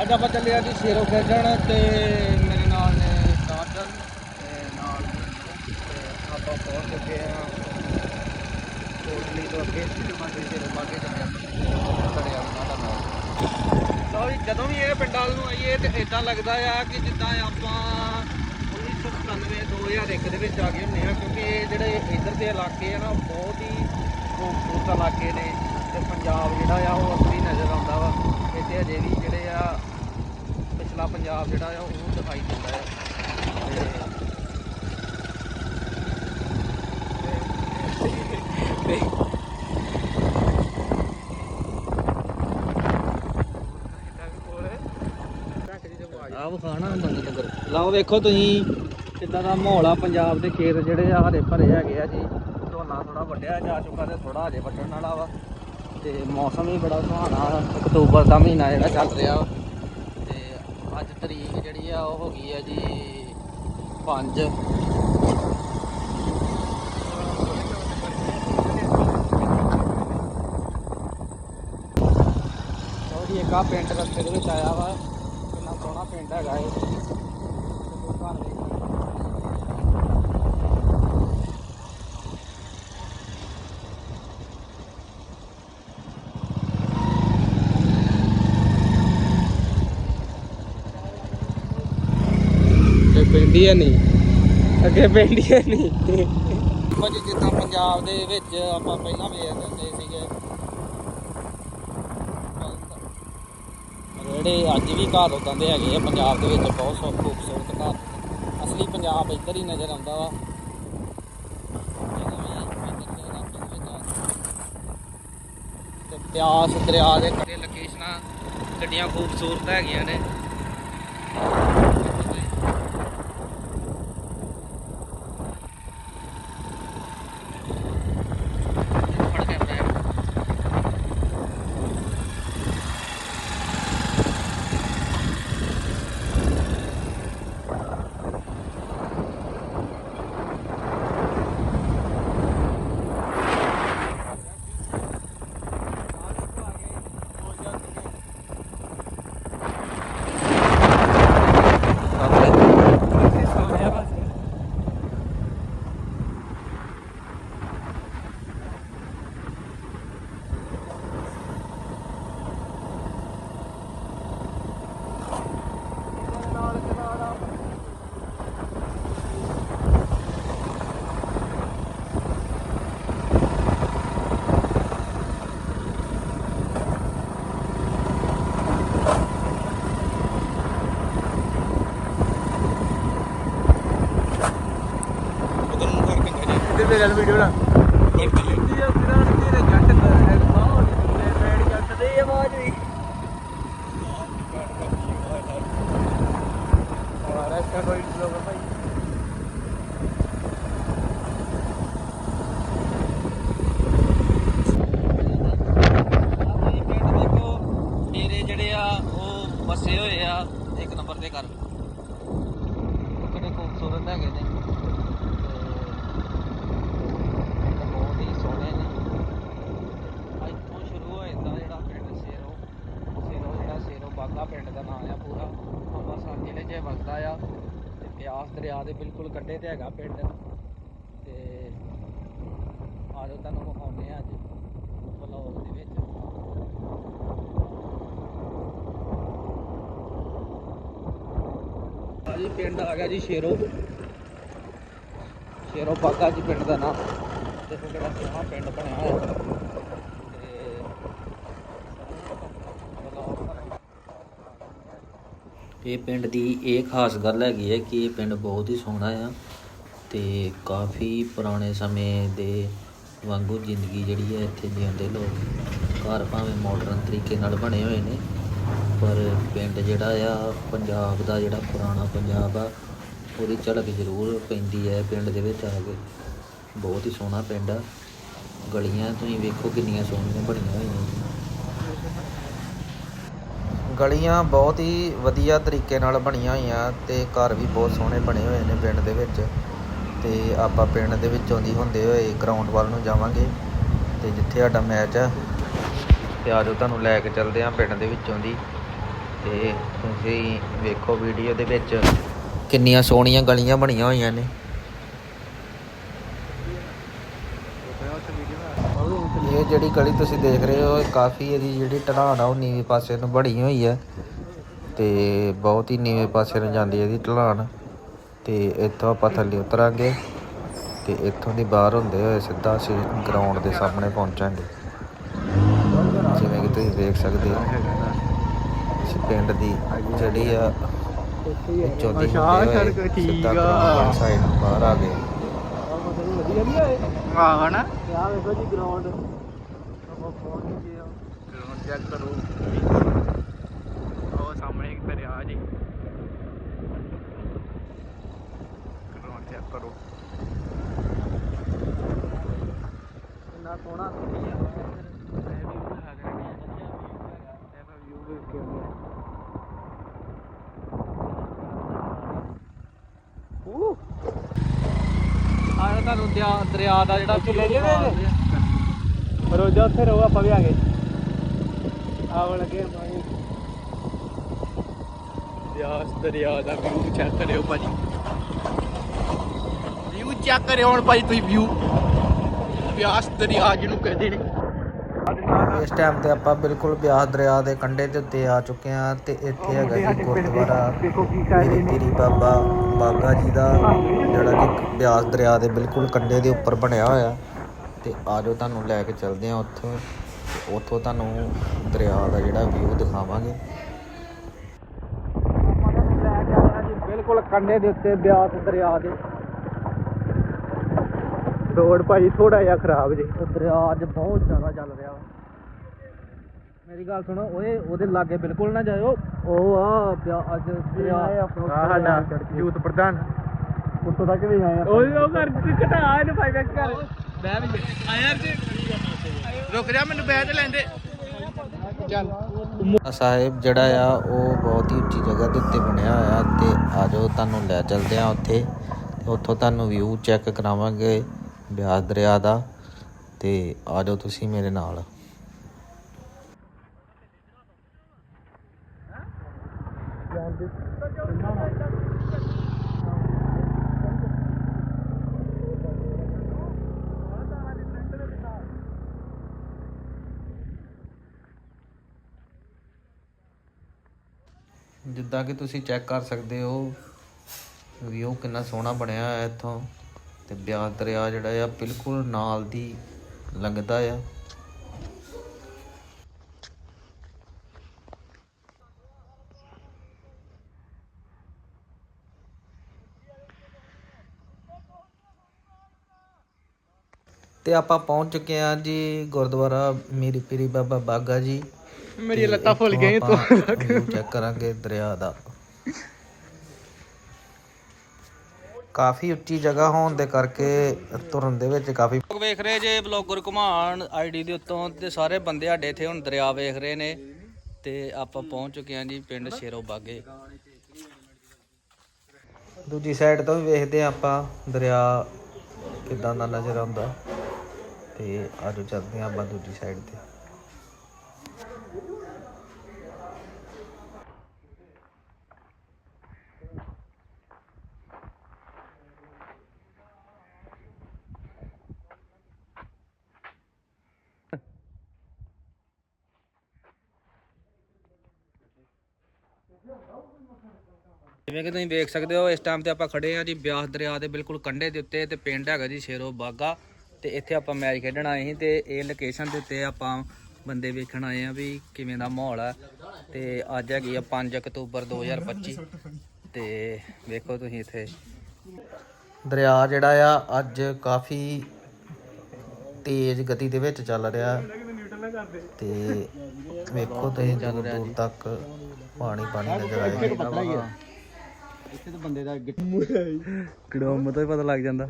ਅੱਜ ਆਪਾਂ ਚੱਲੇ ਆ ਜੀ ਸ਼ੇਰੋ ਖੇਡਣ ਤੇ ਮੇਰੇ ਨਾਲ ਨੇ ਕਾਜਲ ਤੇ ਨਾਲ ਤੇ ਆਪਾਂ ਪਹੁੰਚ ਚੁੱਕੇ ਆ ਕੋਟਲੀ ਤੋਂ ਅੱਗੇ ਮਾਗੇ ਸ਼ੇਰੋ ਮਾਗੇ ਚੱਲੇ ਆ ਕੜਿਆ ਬਣਾ ਦਾ ਲਓ ਜੀ, ਜਦੋਂ ਵੀ ਇਹ ਪਿੰਡਾਂ ਨੂੰ ਆਈਏ ਤੇ ਇਦਾਂ ਲੱਗਦਾ ਆ ਕਿ ਜਿੱਦਾਂ ਆਪਾਂ 1997 2001 ਦੇ ਵਿੱਚ ਆ ਗਏ ਹੁੰਦੇ ਆ ਕਿਉਂਕਿ ਇਹ ਜਿਹੜੇ ਇੱਧਰ ਦੇ ਇਲਾਕੇ ਆ ਨਾ ਬਹੁਤ ਹੀ ਖੂਬਸੂਰਤ ਇਲਾਕੇ ਨੇ ਤੇ ਪੰਜਾਬ ਜਿਹੜਾ ਆ, ਉਹ ਅਸਲੀ ਨਜ਼ਰ ਆਉਂਦਾ ਵਾ। ਇੱਥੇ ਅਜੇ ਵੀ ਜਿਹੜੇ ਆ ਪਿਛਲਾ ਪੰਜਾਬ ਜਿਹੜਾ ਆ, ਉਹ ਦਿਖਾਈ ਦਿੰਦਾ ਆ। ਤੇ ਆਹ ਖਾਣਾ ਬੰਦ ਨਗਰ। ਲਓ ਵੇਖੋ ਤੁਸੀਂ ਕਿੱਦਾਂ ਦਾ ਮਾਹੌਲ ਆ ਪੰਜਾਬ ਦੇ ਖੇਤ ਜਿਹੜੇ ਆ, ਹਰੇ ਭਰੇ ਹੈਗੇ ਆ ਜੀ। ਝੋਨਾ ਥੋੜਾ ਵੱਢਿਆ, ਜਾ ਚੁੱਕਾ ਤੇ ਥੋੜਾ ਹਜੇ ਵੱਢਣ ਵਾਲਾ ਵਾ। ਤੇ ਮੌਸਮ ਵੀ ਬੜਾ ਸੁਹਾਣਾ ਆ। ਅਕਤੂਬਰ ਦਾ ਮਹੀਨਾ ਜਿਹੜਾ ਚੱਲ ਰਿਹਾ ਵਾ। ਅੱਜ ਤਰੀਕ ਜਿਹੜੀ ਆ, ਉਹ ਹੋ ਗਈ ਆ ਜੀ 5 ਜੀ, ਇੱਕ ਆ ਪਿੰਡ ਰਸਤੇ ਦੇ ਵਿੱਚ ਆਇਆ ਵਾ। ਕਿੰਨਾ ਸੋਹਣਾ ਪਿੰਡ ਹੈਗਾ ਇਹ ਤੇ ਘਰ ਵੇਖੋ। ਤੇ ਨਹੀਂ ਅੱਗੇ ਪਿੰਡੀ ਨਹੀਂ ਕੁਝ ਜਿੱਦਾਂ ਪੰਜਾਬ ਦੇ ਵਿੱਚ ਆਪਾਂ ਪਹਿਲਾਂ ਵੇਖਦੇ ਹੁੰਦੇ ਸੀਗੇ। ਜਿਹੜੇ ਅੱਜ ਵੀ ਘਰ ਉਦਾਂ ਦੇ ਹੈਗੇ ਆ, ਪੰਜਾਬ ਦੇ ਵਿੱਚ ਬਹੁਤ ਸੋ ਖੂਬਸੂਰਤ ਘਰ ਅਸਲੀ ਪੰਜਾਬ ਇੱਧਰ ਹੀ ਨਜ਼ਰ ਆਉਂਦਾ ਵਾ। ਤੇ ਪਿਆਸ, ਦਰਿਆ ਦੇ ਕੰਢੇ, ਲੋਕੇਸ਼ਨਾਂ ਕਿੱਡੀਆਂ ਖੂਬਸੂਰਤ ਹੈਗੀਆਂ ਨੇ ਫੜ ਕੈਮਰਾ ਯਾਰ। ਮੇਰੇ ਨਾਲ ਵੀਡੀਓ ਨਾ ਡੇਰੇ ਜਿਹੜੇ ਆ ਉਹ ਵਸੇ ਹੋਏ ਆ ਇੱਕ ਨੰਬਰ ਦੇ ਘਰ ਉਹ ਕਿੰਨੇ ਖੂਬਸੂਰਤ ਹੈਗੇ ਨੇ ਤੇ ਬਹੁਤ ਹੀ ਸੋਹਣੇ ਨੇ ਇੱਥੋਂ ਸ਼ੁਰੂ ਹੋ ਜਾਂਦਾ ਜਿਹੜਾ ਪਿੰਡ ਸੇਰੋ ਸੇਰੋ ਜਿਹੜਾ ਸੇਰੋ ਬਾਗਾ ਪਿੰਡ ਦਾ ਨਾਮ ਆ ਪੂਰਾ। ਅੰਮ੍ਰਿਤਸਰ ਜ਼ਿਲ੍ਹੇ 'ਚ ਇਹ ਵਸਦਾ ਆ ਤੇ ਬਿਆਸ ਦਰਿਆ ਦੇ ਬਿਲਕੁਲ ਕੰਢੇ ਤੇ ਹੈਗਾ ਪਿੰਡ। ਤੇ ਆਜੋ ਤੁਹਾਨੂੰ ਵਿਖਾਉਂਦੇ ਆ ਅੱਜ ਬਲੌਗ ਦੇ ਵਿੱਚ। ਜੀ ਪਿੰਡ ਆ ਗਿਆ ਜੀ ਸ਼ੇਰੋ। ਸ਼ੇਰੋ ਬਾਗਾ ਜੀ ਪਿੰਡ ਦਾ ਨਾਮ। ਦੇਖੋ ਕਿਹੜਾ ਸੋਹਣਾ ਪਿੰਡ ਬਣਿਆ ਹੋਇਆ। ਇਹ ਪਿੰਡ ਦੀ ਇਹ ਖਾਸ ਗੱਲ ਹੈਗੀ ਹੈ ਕਿ ਇਹ ਪਿੰਡ ਬਹੁਤ ਹੀ ਸੋਹਣਾ ਆ ਤੇ ਕਾਫੀ ਪੁਰਾਣੇ ਸਮੇਂ ਦੇ ਵਾਂਗੂ ਜ਼ਿੰਦਗੀ ਜਿਹੜੀ ਹੈ ਇੱਥੇ ਜਿਉਂਦੇ ਲੋਕ ਘਰ ਭਾਵੇਂ ਮਾਡਰਨ ਤਰੀਕੇ ਨਾਲ ਬਣੇ ਹੋਏ ਨੇ, ਪਰ ਪਿੰਡ ਜਿਹੜਾ ਆ, ਪੰਜਾਬ ਦਾ ਜਿਹੜਾ ਪੁਰਾਣਾ ਪੰਜਾਬ ਆ, ਉਹਦੀ ਝਲਕ ਜ਼ਰੂਰ ਪੈਂਦੀ ਹੈ ਪਿੰਡ ਦੇ ਵਿੱਚ ਆ ਕੇ। ਬਹੁਤ ਹੀ ਸੋਹਣਾ ਪਿੰਡ ਆ। ਗਲੀਆਂ ਤੁਸੀਂ ਵੇਖੋ ਕਿੰਨੀਆਂ ਸੋਹਣੀਆਂ ਬਣੀਆਂ ਹੋਈਆਂ। ਗਲੀਆਂ ਬਹੁਤ ਹੀ ਵਧੀਆ ਤਰੀਕੇ ਨਾਲ ਬਣੀਆਂ ਹੋਈਆਂ ਤੇ ਘਰ ਵੀ ਬਹੁਤ ਸੋਹਣੇ ਬਣੇ ਹੋਏ ਨੇ ਪਿੰਡ ਦੇ ਵਿੱਚ। ਤੇ ਆਪਾਂ ਪਿੰਡ ਦੇ ਵਿੱਚੋਂ ਦੀ ਹੁੰਦੇ ਹੋਏ ਗਰਾਊਂਡ ਵੱਲ ਨੂੰ ਜਾਵਾਂਗੇ ਤੇ ਜਿੱਥੇ ਸਾਡਾ ਮੈਚ ਆ ਤੇ ਆਜੋ ਤੁਹਾਨੂੰ ਲੈ ਕੇ ਚੱਲਦੇ ਆਂ ਪਿੰਡ ਦੇ ਵਿੱਚੋਂ ਦੀ। ਤੇ ਤੁਸੀਂ ਵੇਖੋ ਵੀਡੀਓ ਦੇ ਵਿੱਚ ਕਿੰਨੀਆਂ ਸੋਹਣੀਆਂ ਗਲੀਆਂ ਬਣੀਆਂ ਹੋਈਆਂ ਨੇ ਇਹ ਜਿਹੜੀ ਗਲੀ ਤੁਸੀਂ ਦੇਖ ਰਹੇ ਹੋ ਕਾਫੀ ਇਹਦੀ ਜਿਹੜੀ ਢਲਾਣ ਆ ਉਹ ਨੀਵੇਂ ਪਾਸੇ ਨੂੰ ਬਣੀ ਹੋਈ ਹੈ ਤੇ ਬਹੁਤ ਹੀ ਨੀਵੇਂ ਪਾਸੇ ਨੂੰ ਜਾਂਦੀ ਹੈ ਇਹਦੀ ਢਲਾਣ ਤੇ ਇੱਥੋਂ ਆਪਾਂ ਥੱਲੇ ਉਤਰਾਂਗੇ ਤੇ ਇੱਥੋਂ ਦੀ ਬਾਹਰ ਹੁੰਦੇ ਹੋਏ ਸਿੱਧਾ ਅਸੀਂ ਗਰਾਊਂਡ ਦੇ ਸਾਹਮਣੇ ਪਹੁੰਚਾਂਗੇ। ਜਿਵੇਂ ਕਿ ਤੁਸੀਂ ਦੇਖ ਸਕਦੇ ਹੋ ਇਸ ਪਿੰਡ ਦੀ ਜਿਹੜੀ ਆ ਵਿੱਚੋਂ ਦੀ ਹੁੰਦੇ ਹੋਏ ਸਿੱਧਾ ਨੂੰ ਬਾਹਰ ਆ ਗਏ। ਵਧੀਆ ਨਹੀਂ ਆਏ ਆਹ ਨਾ ਆ ਵੇਖੋ ਜੀ ਗਰਾਊਂਡ ਆਪਾਂ ਪਹੁੰਚ ਗਏ ਆ। ਗਰਾਊਂਡ ਚੈੱਕ ਕਰੋ। ਉਹ ਸਾਹਮਣੇ ਇੱਕ ਦਰਿਆ ਜੀ। ਗਰਾਊਂਡ ਚੈੱਕ ਕਰੋ। ਸੋਹਣਾ ਆ ਤੁਹਾਨੂੰ ਦਰਿਆ ਦਰਿਆ ਦਾ ਜਿਹੜਾ ਰੋਜਾ ਉੱਥੇ ਰਹੋ ਆਪਾਂ ਵੀ ਆ ਗਏ। ਆਵ ਲੱਗੇ ਪਾਣੀ ਬਿਆਸ ਦਰਿਆ ਦਾ ਵਿਊ ਚੈੱਕ ਕਰਿਓ ਭਾਜੀ। ਵਿਊ ਚੈੱਕ ਕਰਿਓ ਹੁਣ ਭਾਜੀ ਤੁਸੀਂ ਵਿਊ ਬਿਆਸ ਦਰਿਆ ਜਿਹਨੂੰ ਕਹਿੰਦੇ ਨੇ। ਇਸ ਟਾਈਮ ਤੇ ਆਪਾਂ ਬਿਲਕੁਲ ਬਿਆਸ ਦਰਿਆ ਦੇ ਕੰਢੇ ਦੇ ਉੱਤੇ ਆ ਚੁੱਕੇ ਹਾਂ ਤੇ ਇੱਥੇ ਹੈਗਾ ਜੀ ਗੁਰਦੁਆਰਾ ਮੇਰੀ ਪੀਰੀ ਬਾਬਾ ਬਾਗਾ ਜੀ ਦਾ ਜਿਹੜਾ ਕਿ ਬਿਆਸ ਦਰਿਆ ਦੇ ਬਿਲਕੁਲ ਕੰਢੇ ਦੇ ਉੱਪਰ ਬਣਿਆ ਹੋਇਆ। ਤੇ ਆਜੋ ਤੁਹਾਨੂੰ ਲੈ ਕੇ ਚੱਲਦੇ ਹਾਂ ਉੱਥੋਂ ਉੱਥੋਂ ਤੁਹਾਨੂੰ ਦਰਿਆ ਦਾ ਜਿਹੜਾ ਵਿਊ ਦਿਖਾਵਾਂਗੇ। ਬਿਲਕੁਲ ਕੰਢੇ ਦੇ ਉੱਤੇ ਬਿਆਸ ਦਰਿਆ ਦੇ। ਰੋਡ ਭਾਜੀ ਥੋੜਾ ਜਿਹਾ ਖਰਾਬ ਜੀ। ਦਰਿਆ ਅੱਜ ਬਹੁਤ ਜ਼ਿਆਦਾ ਚੱਲ ਰਿਹਾ। ਮੇਰੀ ਗੱਲ ਸੁਣੋ ਓਏ ਉਹਦੇ ਲਾਗੇ ਬਿਲਕੁਲ ਨਾ ਜਾਇਓ। ਉਹ ਆ ਅੱਜ ਦਰਿਆ ਆ ਸਾਡਾ ਯੂਥ ਪ੍ਰਧਾਨ। ਉੱਤੋਂ ਤੱਕ ਵੀ ਆਏ ਆ ਓਏ ਉਹ ਕਰ ਘਟਾ ਇਹਨੂੰ ਭਾਈ ਵੇਖ ਕਰ ਬਹਿ ਵੀ ਆ ਯਾਰ ਜੀ। ਰੁਕ ਜਾ ਮੈਨੂੰ ਬਹਿ ਤੇ ਲੈਂਦੇ। ਚੱਲ। ਸਾਹਿਬ ਜਿਹੜਾ ਆ ਉਹ ਬਹੁਤ ਹੀ ਉੱਚੀ ਜਗ੍ਹਾ ਦੇ ਉੱਤੇ ਬਣਿਆ ਹੋਇਆ ਤੇ ਆਜੋ ਤੁਹਾਨੂੰ ਲੈ ਚੱਲਦੇ ਆ ਉੱਥੇ। ਉੱਥੋਂ ਤੁਹਾਨੂੰ ਵਿਊ ਚੈੱਕ ਕਰਾਵਾਂਗੇ ਬਿਆਸ ਦਰਿਆ ਦਾ। ਤੇ ਆਜੋ ਤੁਸੀਂ ਮੇਰੇ ਨਾਲ। ਜਿੱਦਾਂ ਕਿ ਤੁਸੀਂ ਚੈੱਕ ਕਰ ਸਕਦੇ ਹੋ ਵਿਊ ਕਿੰਨਾ ਸੋਹਣਾ ਬਣਿਆ ਹੋਇਆ ਇੱਥੋਂ। ਤੇ ਬਿਆਸ ਦਰਿਆ ਜਿਹੜਾ ਆ, ਬਿਲਕੁਲ ਨਾਲ ਦੀ ਲੰਘਦਾ ਆ। ਤੇ ਆਪਾਂ ਪਹੁੰਚ ਚੁੱਕੇ ਹਾਂ ਜੀ ਗੁਰਦੁਆਰਾ ਮੇਰੀ ਪੀਰੀ ਬਾਬਾ ਬਾਗਾ ਜੀ। ਮੇਰੀਆਂ ਲੱਤਾਂ ਫੁੱਲ ਗਈਆਂ ਤੋਂ ਚੈੱਕ ਕਰਾਂਗੇ ਦਰਿਆ ਦਾ। ਕਾਫੀ ਉੱਚੀ ਜਗ੍ਹਾ ਹੋਣ ਦੇ ਕਰਕੇ ਤੁਰਨ ਦੇ ਵਿੱਚ ਕਾਫੀ ਲੋਕ ਵੇਖ ਰਹੇ ਜੇ ਬਲੌਗਰ ਘੁਮਾਣ ਆਈਡੀ ਦੇ ਉੱਤੋਂ ਤੇ ਸਾਰੇ ਬੰਦੇ ਸਾਡੇ ਇੱਥੇ ਹੁਣ ਦਰਿਆ ਵੇਖ ਰਹੇ ਨੇ ਤੇ ਆਪਾਂ ਪਹੁੰਚ ਚੁੱਕੇ ਹਾਂ ਜੀ ਪਿੰਡ ਸ਼ੇਰੋ ਬਾਗੇ। ਦੂਜੀ ਸਾਈਡ ਤੋਂ ਵੀ ਵੇਖਦੇ ਹਾਂ ਆਪਾਂ ਦਰਿਆ ਕਿਦਾਂ ਦਾ ਨਜ਼ਰ ਆਉਂਦਾ ਤੇ ਆਜੋ ਚੱਲਦੇ ਹਾਂ ਆਪਾਂ ਦੂਜੀ ਸਾਈਡ ਤੇ। ਜਿਵੇਂ ਕਿ ਤੁਸੀਂ ਵੇਖ ਸਕਦੇ ਹੋ, ਇਸ ਟਾਈਮ ਤੇ ਆਪਾਂ ਖੜੇ ਆ ਜੀ ਬਿਆਸ ਦਰਿਆ ਦੇ ਬਿਲਕੁਲ ਕੰਢੇ ਦੇ ਉੱਤੇ ਤੇ ਪਿੰਡ ਹੈਗਾ ਜੀ ਸ਼ੇਰੋ ਬਾਗਾ ਤੇ ਇੱਥੇ ਆਪਾਂ ਮੈਚ ਖੇਡਣ ਆਏ ਸੀ ਤੇ ਇਹ ਲੋਕੇਸ਼ਨ ਦੇ ਉੱਤੇ ਆਪਾਂ ਬੰਦੇ ਵੇਖਣ ਆਏ ਆ ਵੀ ਕਿਵੇਂ ਦਾ ਮਾਹੌਲ ਆ ਤੇ ਅੱਜ ਹੈਗੀ ਆ 5 ਅਕਤੂਬਰ 2025 ਤੇ ਵੇਖੋ ਤੁਸੀਂ ਇੱਥੇ। ਦਰਿਆ ਜਿਹੜਾ ਆ, ਅੱਜ ਕਾਫੀ ਤੇਜ਼ ਗਤੀ ਦੇ ਵਿੱਚ ਚੱਲ ਰਿਹਾ। ਤੇ ਵੇਖੋ ਤੁਸੀਂ ਜਦੋਂ ਦੂਰ ਤੱਕ ਪਾਣੀ ਪਾਣੀ ਨਜ਼ਰ ਆਏਗਾ ਇੱਥੇ ਤਾਂ ਬੰਦੇ ਦਾ ਕੜੋਮ ਤੋਂ ਹੀ ਪਤਾ ਲੱਗ ਜਾਂਦਾ।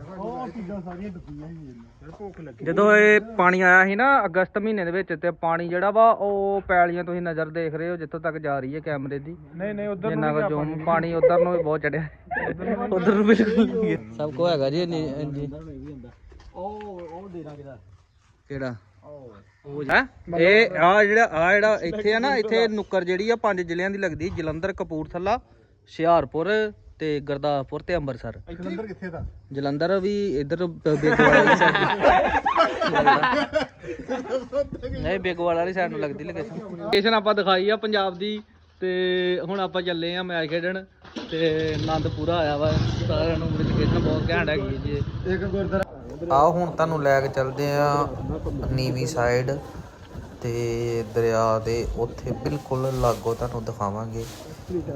ਜਦੋਂ ਇਹ ਪਾਣੀ ਆਇਆ ਸੀ ਨਾ ਅਗਸਤ ਮਹੀਨੇ ਦੇ ਵਿੱਚ ਤੇ ਪਾਣੀ ਜਿਹੜਾ ਵਾ ਉਹ ਪੈਲੀਆਂ ਤੁਸੀਂ ਨਜ਼ਰ ਦੇਖ ਰਹੇ ਹੋ ਜਿੱਥੋਂ ਤੱਕ ਜਾ ਰਹੀ ਹੈ ਕੈਮਰੇ ਦੀ। ਨਹੀਂ ਨਹੀਂ ਉਧਰ ਜਿੰਨਾ ਕੁ ਜੂਮ ਪਾਣੀ। ਉਧਰ ਨੂੰ ਵੀ ਬਹੁਤ ਚੜਿਆ। ਉਧਰ ਨੂੰ ਬਿਲਕੁਲ। ਸਭ ਕੋ ਹੈਗਾ ਜੀ ਜੀ ਉਹ ਉਹ ਡੇਰਾ ਕਿਹੜਾ? ਹੈ? ਇਹ ਆ ਜਿਹੜਾ ਆ ਜਿਹੜਾ ਇੱਥੇ ਆ ਨਾ ਇੱਥੇ ਨੁੱਕਰ ਜਿਹੜੀ ਆ ਪੰਜ ਜ਼ਿਲ੍ਹਿਆਂ ਦੀ ਲੱਗਦੀ। ਜਲੰਧਰ ਕਪੂਰਥਲਾ ਹੁਸ਼ਿਆਰਪੁਰ ਤੇ ਗੁਰਦਾਸਪੁਰ ਤੇ ਅੰਮ੍ਰਿਤਸਰ। ਜਲੰਧਰ ਕਿੱਥੇ ਦਾ? ਜਲੰਧਰ ਵੀ ਇਧਰ ਬੇਗਵਾਲ ਵਾਲੀ ਸਾਈਡ ਨਹੀਂ ਬੇਗਵਾਲ ਵਾਲੀ ਸਾਈਡ ਨੂੰ ਲੱਗਦੀ ਲੋਕੇਸ਼ਨ ਲੋਕੇਸ਼ਨ ਆਪਾਂ ਦਿਖਾਈ ਆ ਪੰਜਾਬ ਦੀ ਤੇ ਹੁਣ ਆਪਾਂ ਚੱਲੇ ਆ ਮੈਚ ਖੇਡਣ ਤੇ ਆਨੰਦ ਪੂਰਾ ਆਇਆ ਵਾ। ਸਾਰਿਆਂ ਨੂੰ ਲੋਕੇਸ਼ਨ ਬਹੁਤ ਘੈਂਟ ਹੈਗੀ ਹੈ ਜੀ। ਇੱਕ ਗੁਰਦੁਆਰਾ ਆਓ ਹੁਣ ਤੁਹਾਨੂੰ ਲੈ ਕੇ ਚੱਲਦੇ ਆ ਨੀਵੀਂ ਸਾਈਡ ਤੇ ਦਰਿਆ ਦੇ ਉੱਥੇ ਬਿਲਕੁਲ ਲਾਗੋ ਤੁਹਾਨੂੰ ਦਿਖਾਵਾਂਗੇ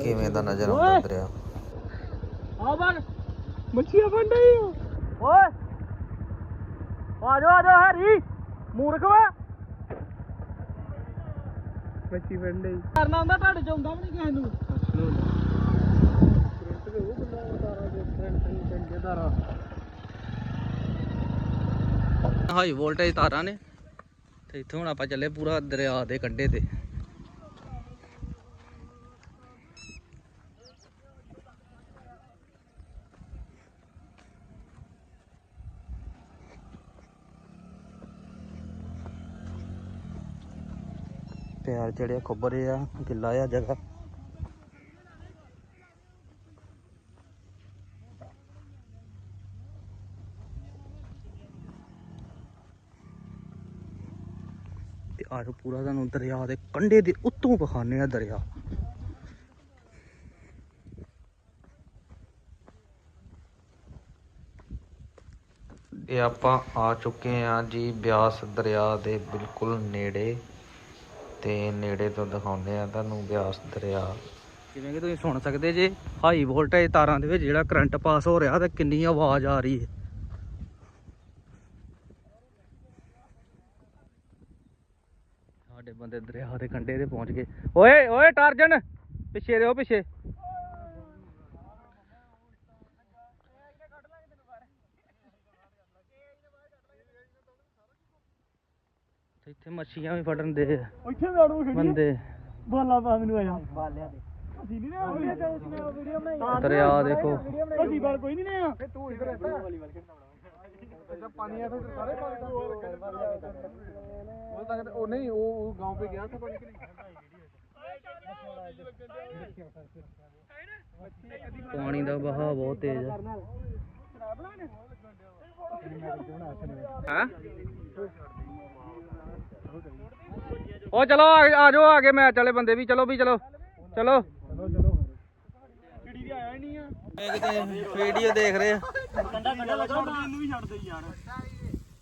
ਕਿਵੇਂ ਦਾ ਨਜ਼ਰ ਆਉਂਦਾ ਦਰਿਆ। ਆ ਬਣ ਮੱਛੀਆਂ ਫੜ ਰਹੀ ਓਏ! ਆ ਜਾ ਆ ਜਾ ਹਰੀ। ਮੂਰਖ ਵਾ। ਮੱਛੀ ਫੜ ਲਈ ਕਰਨਾ ਹੁੰਦਾ ਤੁਹਾਡੇ ਚ ਆਉਂਦਾ ਵੀ ਨਹੀਂ ਕਿਸੇ ਨੂੰ। ਹਾਈ ਵੋਲਟੇਜ ਤਾਰਾਂ ਨੇ। ਤੇ ਇੱਥੋਂ ਹੁਣ ਆਪਾਂ ਚੱਲੇ ਪੂਰਾ ਦਰਿਆ ਦੇ ਕੰਢੇ ਤੇ। ਪਿਆਰ ਚੜਿਆ ਖੁੱਬਰੇ ਆ ਗਿੱਲਾ ਆ ਜਗ੍ਹਾ। ਆਜੋ ਪੂਰਾ ਤੁਹਾਨੂੰ ਦਰਿਆ ਦੇ ਕੰਢੇ ਦੇ ਉੱਤੋਂ ਵਿਖਾਣੇ ਆ ਦਰਿਆ। ਇਹ ਆਪਾਂ ਆ ਚੁੱਕੇ ਆ ਜੀ ਬਿਆਸ ਦਰਿਆ ਦੇ ਬਿਲਕੁਲ ਨੇੜੇ ਤੇ ਨੇੜੇ ਤੋਂ ਦਿਖਾਉਂਦੇ ਆ ਤੁਹਾਨੂੰ ਬਿਆਸ ਦਰਿਆ। ਜਿਵੇਂ ਕਿ ਤੁਸੀਂ ਸੁਣ ਸਕਦੇ ਜੇ ਹਾਈ ਵੋਲਟੇਜ ਤਾਰਾਂ ਦੇ ਵਿੱਚ ਜਿਹੜਾ ਕਰੰਟ ਪਾਸ ਹੋ ਰਿਹਾ ਤੇ ਕਿੰਨੀ ਆਵਾਜ਼ ਆ ਰਹੀ ਹੈ ਸਾਡੇ ਬੰਦੇ ਦਰਿਆ ਦੇ ਕੰਢੇ ਤੇ ਪਹੁੰਚ ਗਏ। ਓਏ ਓਏ ਟਾਰਜਨ ਪਿੱਛੇ ਰਹੋ ਪਿੱਛੇ। ਇੱਥੇ ਮੱਛੀਆਂ ਵੀ ਫੜਨ ਦੇ ਇੱਥੇ ਦਾੜੂ ਬੰਦੇ। ਬਾਲਾ ਪਾ ਮੈਨੂੰ ਆਇਆ ਬਾਲਿਆ ਦੇ। ਅਸੀਂ ਨਹੀਂ ਨਾ ਵੀਡੀਓ ਚ ਵੀਡੀਓ ਬਣਾਈ ਦਰਿਆ ਦੇਖੋ। ਅਸੀਂ ਬਾਲ ਕੋਈ ਨਹੀਂ ਆ ਫੇ ਤੂੰ ਇਧਰ ਰਹਿ ਵਾਲੀ ਵਾਲ ਖੇਡਣਾ ऐसा पानी आया फिर सारे पानी का वो तक वो नहीं वो गांव पे गया था पानी के लिए पानी का बहाव बहुत तेज है ਉਹ ਚਲੋ ਆ ਜਾਓ ਆਗੇ ਮੈਚ ਵਾਲੇ ਬੰਦੇ ਵੀ ਚਲੋ ਵੀ ਚਲੋ ਚਲੋ ਇਹ ਕਿਤੇ ਵੀਡੀਓ ਦੇਖ ਰਹੇ ਆ। ਕੰਡਾ ਕੰਡਾ ਲਗਾ ਮੈਨੂੰ ਵੀ ਛੱਡ ਦੇ ਯਾਰ।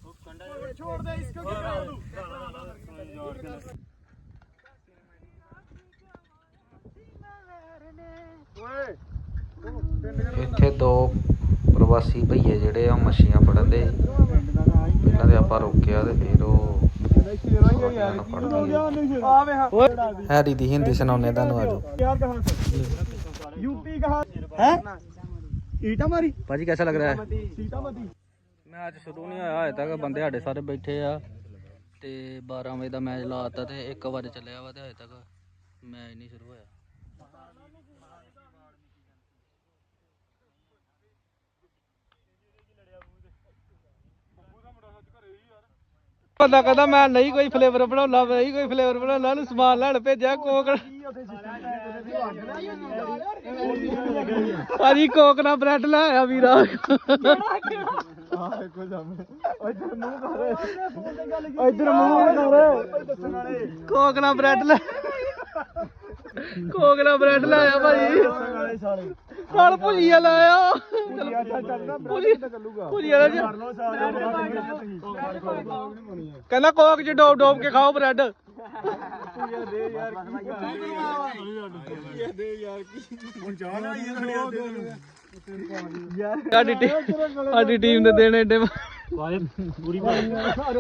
ਉਹ ਕੰਡਾ ਛੋੜ ਦੇ ਇਸ ਕੋ ਕਿਉਂ ਇੱਥੇ ਦੋ ਪ੍ਰਵਾਸੀ ਭਈਏ ਜਿਹੜੇ ਆ ਮੱਛੀਆਂ ਫੜਨ ਦੇ ਇਹਨਾਂ ਦੇ ਆਪਾਂ ਰੋਕਿਆ ਤੇ ਫਿਰ ਉਹ ਹੈਰੀ ਦੀ ਹਿੰਦੀ ਸੁਣਾਉਣੇ ਤੁਹਾਨੂੰ ਅੱਜ यूपी कहा है ईटा मारी ਭਾਜੀ ਕਿਹਦਾ ਲੱਗ ਰਿਹਾ ਹੈ सीतामढ़ी ਮੈਚ ਸ਼ੁਰੂ ਨਹੀਂ ਹੋਇਆ ਹਜੇ ਤੱਕ ਬੰਦੇ ਸਾਡੇ ਸਾਰੇ ਬੈਠੇ ਆ ਤੇ 12 ਵਜੇ ਦਾ ਮੈਚ ਲਾਤਾ ਤੇ 1 ਵਜੇ ਚੱਲਿਆ ਵਾ ਤੇ ਹਜੇ ਤੱਕ ਮੈਚ ਨਹੀਂ ਸ਼ੁਰੂ ਹੋਇਆ ਬੰਦਾ ਕਹਿੰਦਾ ਮੈਂ ਨਹੀਂ ਕੋਈ ਫਲੇਵਰ ਬਣਾਉਣਾ ਨਹੀਂ ਕੋਈ ਫਲੇਵਰ ਬਣਾਉਣਾ ਉਹਨੂੰ ਸਮਾਨ ਲੈਣ ਭੇਜਿਆ ਕੋਕ ਭਾਜੀ ਕੋਕ ਨਾਲ ਬ੍ਰੈਡ ਲੈ ਆਇਆ ਵੀਰਾ ਆਹ ਕੋ ਜਾਮੇ ਇਧਰ ਮੂੰਹ ਕਰ ਇਧਰ ਮੂੰਹ ਕਰ ਕੋਕ ਨਾਲ ਬ੍ਰੈਡ ਲੈ ਕੋਗਲਾ ਬ੍ਰੈਡ ਲਾਇਆ ਭਾਜੀ ਸਾਲੇ ਸਾਲੇ ਲਾਇਆ। ਭੁਜੀਆ ਦਾ ਕਹਿੰਦਾ ਕੋਕ ਚ ਡੋਬ ਡੋਬ ਕੇ ਖਾਓ ਬ੍ਰੈਡ ਭੁਜੀਆ ਦੇ ਯਾਰ ਕੀ ਦੇ ਯਾਰ ਕੀ ਹੁਣ ਚਾਹ ਨਾ ਯਾਰ ਸਾਡੀ ਸਾਡੀ ਟੀਮ ਦੇ ਦੇਣੇ ਐਡੇ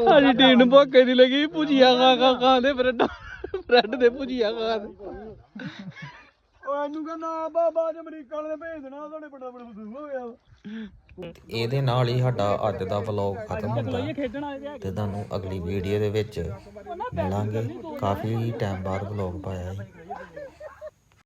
ਸਾਡੀ ਟੀਮ ਨੂੰ ਭੁੱਖੇ ਨਹੀਂ ਲੱਗੀ ਭੁਜੀਆ ਖਾ ਖਾ ਦੇ ਭੁਜੀਆ ਓ ਇਹਨੂੰ ਕਹਿੰਦਾ ਬਾਬਾ ਅੱਜ ਅਮਰੀਕਾ ਵਾਲੇ ਨੇ ਭੇਜ ਦੇਣਾ ਤੁਹਾਡੇ ਬੜਾ ਬੜਾ ਬਦੂ ਹੋ ਗਿਆ ਇਹਦੇ ਨਾਲ ਹੀ ਸਾਡਾ ਅੱਜ ਦਾ ਵਲੌਗ ਖਤਮ ਹੁੰਦਾ। ਤੇ ਤੁਹਾਨੂੰ ਅਗਲੀ ਵੀਡੀਓ ਦੇ ਵਿੱਚ ਮਿਲਾਂਗੇ। ਕਾਫੀ ਟਾਈਮ ਬਾਅਦ ਵਲੌਗ ਪਾਇਆ ਹੈ